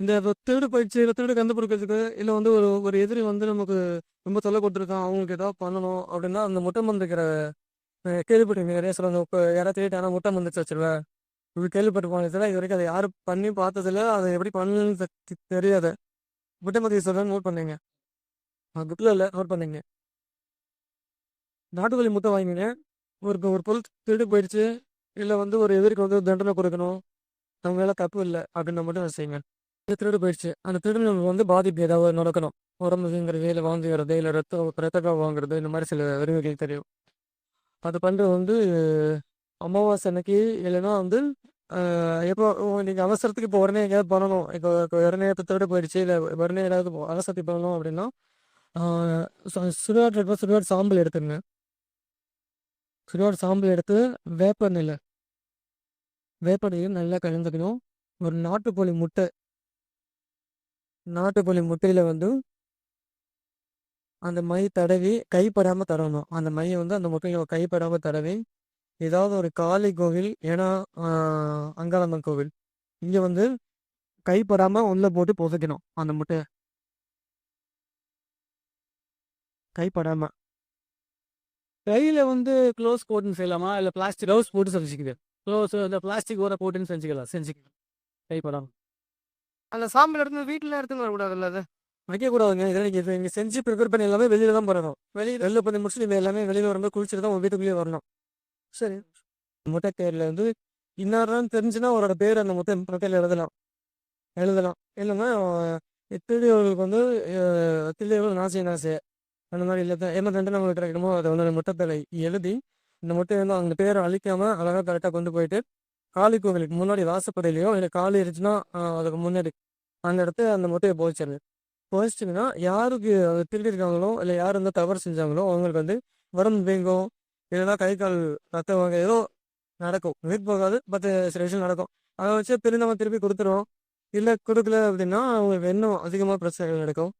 இந்த திருடு பயிற்சி இல்லை திருடு கண்டுபிடிக்கிறதுக்கு, இல்லை வந்து ஒரு ஒரு எதிரி வந்து நமக்கு ரொம்ப தொல்லை கொடுத்துருக்கான் அவங்களுக்கு ஏதாவது பண்ணணும் அப்படின்னா அந்த முட்டை மந்திரிக்கிற கேள்விப்பட்டிருக்கீங்க நிறைய நெறைய சொல்லுவாங்க. இப்ப யாராவது திருடிட்டாங்கன்னா முட்டை மந்திரிச்சு இப்படி கேள்விப்பட்டிருப்பாங்க இதெல்லாம் இது வரைக்கும் அதை யாரும் பண்ணி பார்த்ததில்ல. அதை எப்படி பண்ணணும்னு தெரியாது. முட்டை மந்திரிக்க சொல்றேன் நோட் பண்ணீங்க. அ குட்ல இல்லை நோட் பண்ணீங்க. நாட்டுக்கோழி முட்டை வாங்கிங்க. ஒரு ஒரு பொருள் திருடு போயிடுச்சு. இல்லை வந்து ஒரு எதிரிக்கு வந்து தண்டனை கொடுக்கணும் நம்ம மேலே தப்பு இல்லை அப்படின்னு மட்டும் செய்யுங்க செய்யுங்க. திருடு போயிடுச்சு. அந்த திருடனுக்கு வந்து பாதிப்பு ஏதாவது நடக்கணும். உடம்பு இல்லை இல்ல வாந்தி வரது, இல்ல ரத்தம் ரத்தக்கா வாங்குறது, இந்த மாதிரி சில அறிவுகள் தெரியும். அது பண்ணுறது வந்து அமாவாசை அன்னைக்கு இல்லைன்னா வந்து எப்போ நீங்கள் அவசரத்துக்கு இப்போ உடனே எங்கேயாவது பண்ணணும். இப்போ உடனே இப்போ திருடு போயிடுச்சு. இல்லை உடனே ஏதாவது அவசரத்துக்கு பண்ணணும் அப்படின்னா சுடுகாட்டு சு சுடுகாட்ல சுடுகாடு சாம்பல் எடுத்துருங்க. சுடுகாடு சாம்பல் எடுத்து வேப்பெண்ணெய்ல வேப்பெண்ணெய்ல நல்லா கலந்துக்கணும். ஒரு நாட்டுக்கோழி முட்டை நாட்டுக்கோழி முட்டையில் வந்து அந்த மை தடவி கைப்படாமல் தடவணும். அந்த மையை வந்து அந்த முட்டையில் கைப்படாமல் தடவி, ஏதாவது ஒரு காளி கோவில், ஏன்னா அங்காளம்மன் கோவில். இங்கே வந்து கைப்படாமல் உள்ளே போட்டு புதைக்கணும் அந்த முட்டையை கைப்படாமல் கையில் வந்து க்ளோஸ் போட்டுன்னு செய்யலாமா? இல்லை பிளாஸ்டிக் க்ளவுஸ் போட்டு செஞ்சுக்குது. க்ளோஸ் இந்த பிளாஸ்டிக் ஊற போட்டுன்னு செஞ்சுக்கலாம் செஞ்சுக்கலாம். கைப்படாமல் அந்த சாம்பல் எடுத்து வீட்ல எடுத்துன்னு வரக்கூடாதுல்ல அத? வைக்கக்கூடாதுங்க. இத நீங்க இத நீங்க செஞ்சு ப்ரிப்பேர் பண்ணி எல்லாமே வெளியில தான் பண்ணணும். வெளிய வெளில பண்ணி முடிச்சுட்டு எல்லாமே வெளியில வரும்போது குளிச்சுட்டு தான் உங்க வீட்டுக்குள்ளேயே வரணும். சரி. முட்டை பேர்ல வந்து இன்னார்ன்னு தெரிஞ்சுன்னா அவரோட பேர் அந்த முட்டை முட்டையில எழுதலாம். எழுதலாம். இல்லன்னா திருடியவர்களுக்கு வந்து திருடியவர்கள் நாசே நாசே. அந்த மாரி இல்ல என்ன தண்டனை உங்களுக்கு கிடைக்கணுமோ அத வந்து அந்த முட்டை எழுதி, இந்த முட்டைய வந்து அந்த பேர அழிக்காம அழகா கரெக்ட்டா கொண்டு போயிட்டு, காளி கோவிலுக்கு முன்னாடி வாசப்படையிலையோ இல்லை காளி இருந்துச்சுன்னா அதுக்கு முன்னாடி அந்த இடத்துல அந்த முட்டையை புதைச்சிருங்க. போதிச்சிங்கன்னா யாருக்கு அத திருடியிருக்காங்களோ, இல்லை யார் வந்து தவறு செஞ்சாங்களோ அவங்களுக்கு வந்து உடம்பு வீங்கும். இல்லன்னா கை, கால் ரத்தம் வாங்க ஏதோ நடக்கும். உயிர் போகாது. பத்து சில விஷயம் நடக்கும். அதை வச்சு திருந்தவங்க திருப்பி கொடுத்துருவோம் இல்லை கொடுக்கல அப்படின்னா அவங்களுக்கு இன்னும் அதிகமாக பிரச்சனைகள் நடக்கும்.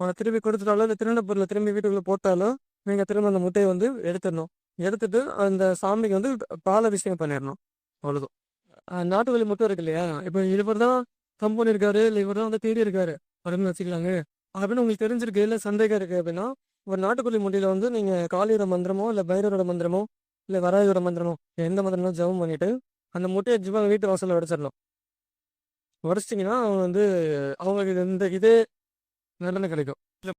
அவங்க திருப்பி கொடுத்துட்டாலும் இல்லை திருடின திரும்பி வீட்டுக்குள்ளே போட்டாலோ, நீங்கள் திரும்ப அந்த முட்டையை வந்து எடுத்துடணும். எடுத்துட்டு அந்த சாமிக்கு வந்து பால் அபிஷேகம் பண்ணிடணும் அவ்வளோதான். நாட்டு நாட்டுக்கோழி மட்டும் இருக்கு இல்லையா? இப்போ இவர் தான் தம் பண்ணியிருக்காரு, இல்லை இவர் தான் வந்து இருக்கார் அப்படின்னு வச்சுக்கலாங்க. அப்படின்னு உங்களுக்கு தெரிஞ்சிருக்கு, இல்லை சந்தேகம் இருக்கு அப்படின்னா ஒரு நாட்டுக்கோழி முட்டையில வந்து நீங்க காளியோட மந்திரமோ, இல்லை பைரவரோட மந்திரமோ, இல்லை வராயோட மந்திரமோ, எந்த மந்திரமோ ஜெபம் பண்ணிட்டு, அந்த முட்டையை ஜிம்மா வீட்டு வாசலில் உடைச்சிடணும். உடச்சிட்டிங்கன்னா அவங்க வந்து அவங்களுக்கு இந்த இதே நடனம் கிடைக்கும்.